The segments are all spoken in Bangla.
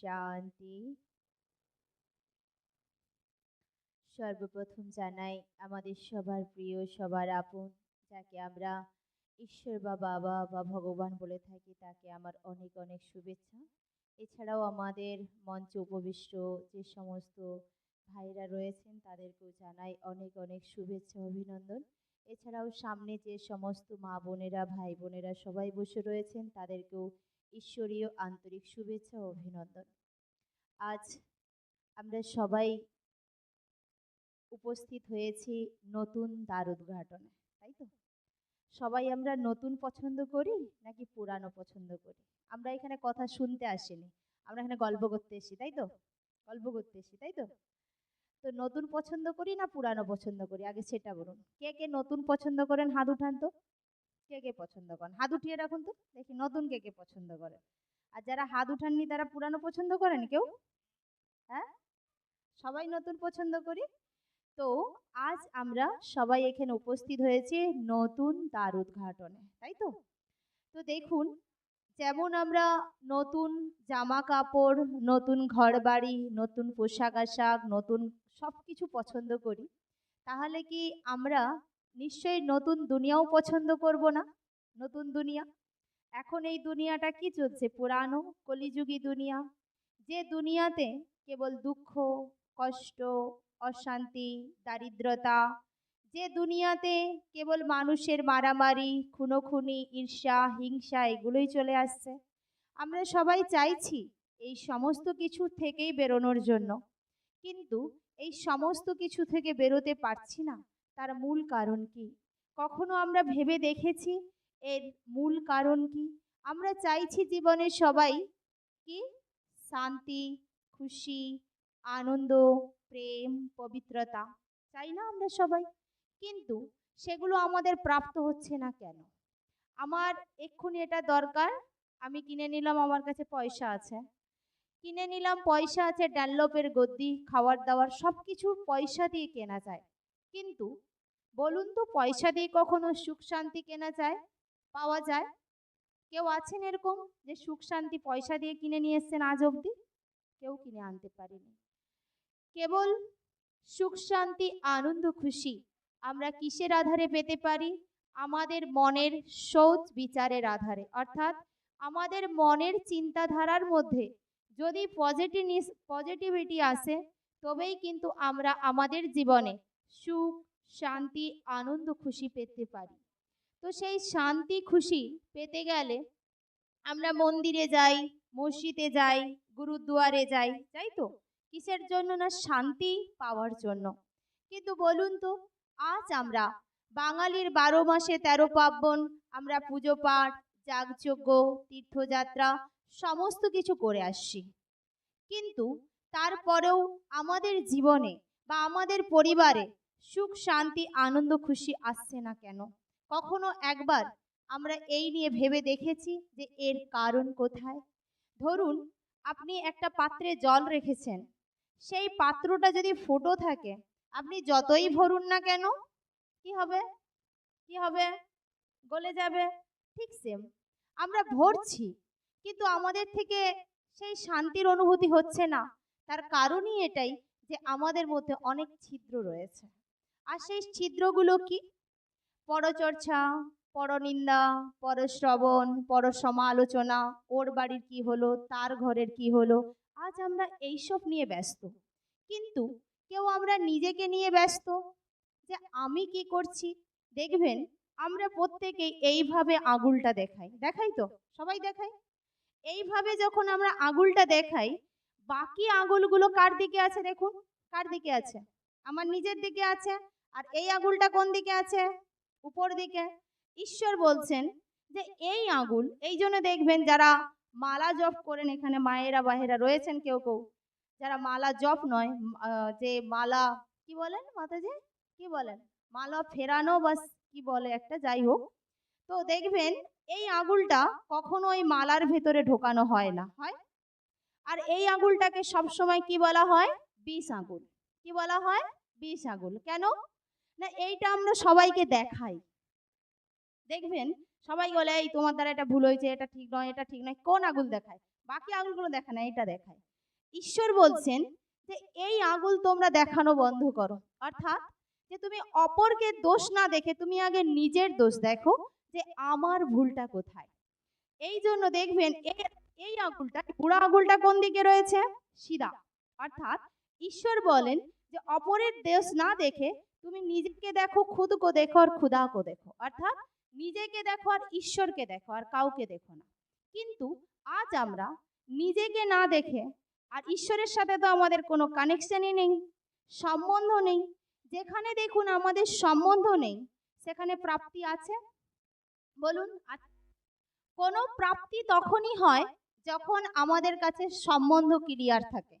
শান্তি। সর্বপ্রথম জানাই আমাদের সবার প্রিয়, সবার আপন, যাকে আমরা ঈশ্বর বা বাবা বা ভগবান বলে থাকি, তাকে আমার অনেক অনেক শুভেচ্ছা। এছাড়াও আমাদের মঞ্চে উপবিষ্ট যে সমস্ত ভাইরা রয়েছেন, তাদেরকেও জানাই অনেক অনেক শুভেচ্ছা, অভিনন্দন। এছাড়াও সামনে যে সমস্ত মা বোনেরা, ভাই বোনেরা সবাই বসে রয়েছেন, তাদেরকেও ঈশ্বরীয় আন্তরিক শুভেচ্ছা ও অভিনন্দন। আজ আমরা সবাই উপস্থিত হয়েছি নতুন দ্বার উদ্ঘাটনে, তাই তো? সবাই আমরা নতুন পছন্দ করি নাকি পুরানো পছন্দ করি? আমরা এখানে কথা শুনতে আসিনি, আমরা এখানে গল্প করতে এসেছি, তাই তো? গল্প করতে এসেছি, তাই তো? তো নতুন পছন্দ করি না পুরানো পছন্দ করি? আগে সেটা বলুন। কে কে নতুন পছন্দ করেন হাত উঠান তো। কে কে পছন্দ করেন? হাত উঠিয়ে রাখুন তো, দেখি নতুন কে কে পছন্দ করেন আর যারা হাত উঠাননি তারা পুরানো পছন্দ করেন কেউ? হ্যাঁ? সবাই নতুন পছন্দ করি? তো আজ আমরা সবাই এখানে উপস্থিত হয়েছি নতুন দ্বার উদ্ঘাটনে, তাই তো? তো দেখুন, যেমন আমরা নতুন জামা কাপড়, নতুন ঘরবাড়ি, নতুন পোশাক আশাক, নতুন সব কিছু পছন্দ করি, তাহলে কি আমরা নিশ্চয়ই নতুন দুনিয়াও পছন্দ করব না? নতুন দুনিয়া? এখন এই দুনিয়াটা কি চলছে? পুরানো কলিযুগী দুনিয়া। যে দুনিয়াতে কেবল দুঃখ, কষ্ট, অশান্তি, দারিদ্রতা, যে দুনিয়াতে কেবল মানুষের মারামারি, খুনোখুনি, ঈর্ষা, হিংসা এগুলোই চলে আসছে। আমরা সবাই চাইছি এই সমস্ত কিছু থেকেই বেরোনোর জন্য। কিন্তু এই সমস্ত কিছু থেকে বেরোতে পারছি না। তার মূল কারণ কি? কখনো আমরা ভেবে দেখেছি এর মূল কারণ কি? আমরা চাইছি জীবনে সবাই কি? শান্তি, খুশি, আনন্দ, প্রেম, পবিত্রতা। চাই না আমরা সবাই। কিন্তু সেগুলো আমাদের প্রাপ্ত হচ্ছে না কেন? আমার এক্ষুনি এটা দরকার। আমি কিনে নিলাম, আমার কাছে পয়সা আছে। কিনে নিলাম, পয়সা আছে, ডানলোপের গদ্দি খাবার দাওয়ার সব কিছু পয়সা দিয়ে কেনা যায়। কিন্তু বলুন তো, পয়সা দিয়ে কখনো সুখ শান্তি কেনা যায়? পাওয়া যায়? কেউ আছেন এরকম যে সুখ শান্তি পয়সা দিয়ে কিনে নিয়ে এসছেন আজ অবধি? কেউ কিনে আনতে পারেনি। কেবল সুখ শান্তি, আনন্দ, খুশি আমরা কিসের আধারে পেতে পারি? আমাদের মনের সৌচ বিচারের আধারে। অর্থাৎ আমাদের মনের চিন্তাধারার মধ্যে যদি পজিটিভ পজিটিভিটি আসে, তবেই কিন্তু আমরা আমাদের জীবনে সুখ শান্তি, আনন্দ, খুশি পেতে পারি। তো সেই শান্তি, খুশি পেতে গেলে আমরা মন্দিরে যাই, মসজিদে যাই, গুরুদুয়ারে যাই তাই তো? কিসের জন্য না শান্তি পাওয়ার জন্য? কিন্তু বলুন তো, আজ আমরা বাঙালির বারো মাসে তেরো পার্বণ, আমরা পুজো পাঠ, যাগযজ্ঞ, তীর্থযাত্রা, সমস্ত কিছু করে আসছি। কিন্তু তারপরেও আমাদের জীবনে বা আমাদের পরিবারে সুখ, শান্তি, আনন্দ, খুশি আসছে না কেন? কখনো একবার আমরা এই নিয়ে ভেবে দেখেছি যে এর কারণ কোথায়? ধরুন, আপনি একটা পাত্রে জল রেখেছেন। সেই পাত্রটা যদি ফুটো থাকে, আপনি যতই ভরুন না কেন, কি হবে? কি হবে? গলে যাবে। ঠিক সেম আমরা ভরছি, কিন্তু আমাদের থেকে সেই শান্তির অনুভূতি হচ্ছে না। তার কারণই এটাই যে আমাদের মধ্যে অনেক ছিদ্র রয়েছে। আর সেই ছিদ্রগুলো কি? পরচর্চা, পরনিন্দা, পরশ্রবণ পর সমালোচনা ওর বাড়ির কি হলো, তার ঘরের কি হলো, আজ আমরা এইসব নিয়ে ব্যস্ত। কিন্তু কেউ আমরা নিজেকে নিয়ে ব্যস্ত যে আমি কি করছি? দেখবেন আমরা প্রত্যেকেই এইভাবে আঙুলটা দেখাই। দেখাই তো? সবাই দেখাই? এইভাবে যখন আমরা আঙুলটা দেখাই, বাকি আঙুলগুলো কার দিকে আছে দেখুন? কার দিকে আছে? আমার নিজের দিকে আছে আর এই আঙুলটা কোন দিকে আছে? উপর দিকে। ঈশ্বর বলছেন যে এই আঙুল, এই জন্য দেখবেন যারা মালা জপ করেন, এখানে মায়েরা বাহেরা রয়েছেন কেউ কেউ। যারা মালা জপ নয় যে মালা, কি বলেন মাতাজি? কি বলেন? মালা ফেরানো বা কি বলে একটা, যাই হোক। তো দেখবেন এই আঙুলটা কখনো ওই মালার ভেতরে ঢোকানো হয় না, হয়? আর এই আঙুলটাকে সবসময় কি বলা হয়? বিষ আঙুল। কি বলা হয়? বিষ আঙুল। কেন? না, এইটা আমরা সবাইকে দেখাই। দেখবেন, সবাই বলে, এই তোমার দ্বারা এটা ভুল হয়েছে, এটা ঠিক নয়, এটা ঠিক নয়। কোন আঙুল দেখায়? বাকি আঙুলগুলো দেখায় না এটা দেখায়। ঈশ্বর বলছেন যে, এই আঙুল তোমরা দেখানো বন্ধ করো। অর্থাৎ, যে তুমি অপরকে দোষ না দেখে তুমি আগে নিজের দোষ দেখো যে, আমার ভুলটা কোথায়? এই জন্য দেখবেন এই আঙুলটা, বুড়া আঙুলটা কোন দিকে রয়েছে? সিধা। অর্থাৎ, ঈশ্বর বলেন যে, অপরের দোষ না দেখে তুমি নিজেকে দেখো, খুদকো দেখো আর খুদাকো দেখো। অর্থাৎ নিজেকে দেখো আর ঈশ্বরকে দেখো আর কাউকে দেখো না। কিন্তু আজ আমরা নিজেকে না দেখে আর ঈশ্বরের সাথে তো আমাদের কোনো কানেকশনই নেই, সম্বন্ধ নেই, যেখানে দেখুন আমাদের সম্বন্ধ নেই, সেখানে প্রাপ্তি আছে? বলুন? কোনো প্রাপ্তি তখনই হয় যখন আমাদের কাছে সম্বন্ধ ক্লিয়ার থাকে।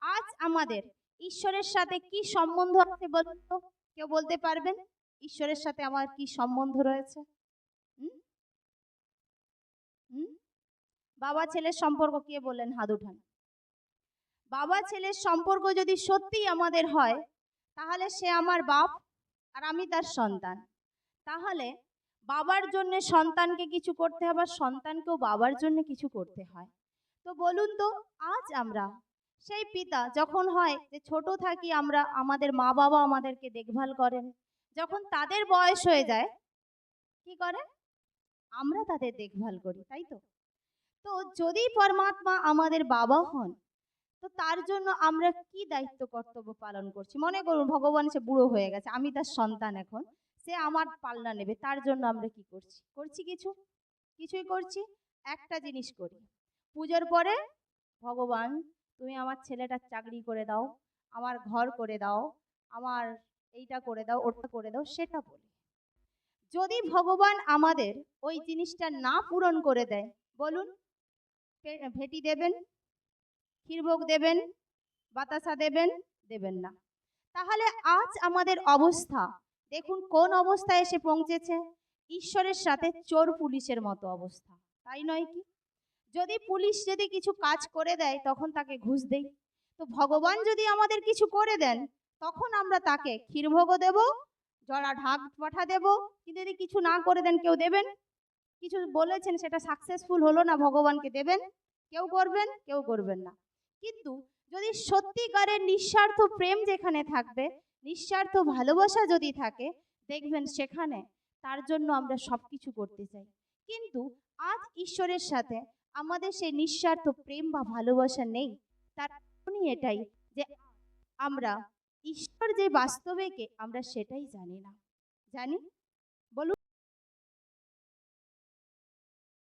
আজ আমাদের ঈশ্বরের সাথে কি সম্বন্ধ আছে বলুন তো? কেউ বলতে পারবেন? ঈশ্বরের সাথে আমার কি সম্বন্ধ রয়েছে? বাবা ছেলের সম্পর্ক কে বললেন? হাত উঠান। বাবা ছেলের সম্পর্ক যদি সত্যি আমাদের হয় তাহলে সে আমার বাপ আর আমি তার সন্তান। তাহলে বাবার জন্য সন্তানকে কিছু করতে হবে আর সন্তানকেও বাবার জন্য কিছু করতে হয়। তো বলুন তো আজ আমরা সেই পিতা যখন হয় যে ছোট থাকি আমরা আমাদের মা বাবা আমাদেরকে দেখভাল করেন। যখন তাদের বয়স হয়ে যায়, কি করে? আমরা তাদের দেখভাল করি, তাই তো? তো যদি পরমাত্মা আমাদের বাবা হন, তো তার জন্য আমরা কি দায়িত্ব কর্তব্য পালন করছি? মনে করুন, ভগবান সে বুড়ো হয়ে গেছে, আমি তার সন্তান এখন, সে আমার পাল্লা নেবে, তার জন্য আমরা কি করছি? করছি কিছু? কিছুই করছি? একটা জিনিস করি। পুজোর পরে ভগবান তুমি আমার ছেলেটার চাকরি করে দাও, আমার ঘর করে দাও, আমার এইটা করে দাও ওটা করে দাও, সেটা বলি। যদি ভগবান আমাদের ওই জিনিসটা না পূরণ করে দেয়, বলুন ভেটি দেবেন, ক্ষীরভোগ দেবেন, বাতাসা দেবেন দেবেন না। তাহলে আজ আমাদের অবস্থা, দেখুন কোন অবস্থায় এসে পৌঁছেছে, ঈশ্বরের সাথে চোর পুলিশের মতো অবস্থা, তাই নয় কি? যদি পুলিশ যদি কিছু কাজ করে দেয়, তখন তাকে ঘুষ দেই। তো ভগবান যদি আমাদের কিছু করে দেন, তখন আমরা তাকে ক্ষীরভোগও দেব জড়া ঢাক পাঠা দেব। কিন্তু যদি কিছু না করে দেন, কেউ দেবেন? কিছু বলেছেন, সেটা সাকসেসফুল হলো না, ভগবানকে দেবেন? কেউ করবেন কেউ করবেন না। কিন্তু যদি সত্যিকারের নিঃস্বার্থ প্রেম যেখানে থাকবে, নিঃস্বার্থ ভালোবাসা যদি থাকে, দেখবেন সেখানে তার জন্য আমরা সব কিছু করতে চাই। কিন্তু আজ ঈশ্বরের সাথে আমাদের সেই নিঃস্বার্থ প্রেম বা ভালোবাসা নেই। তার কারণই এটাই যে আমরা ঈশ্বর যে বাস্তবেকে আমরা সেটাই জানি না। জানি?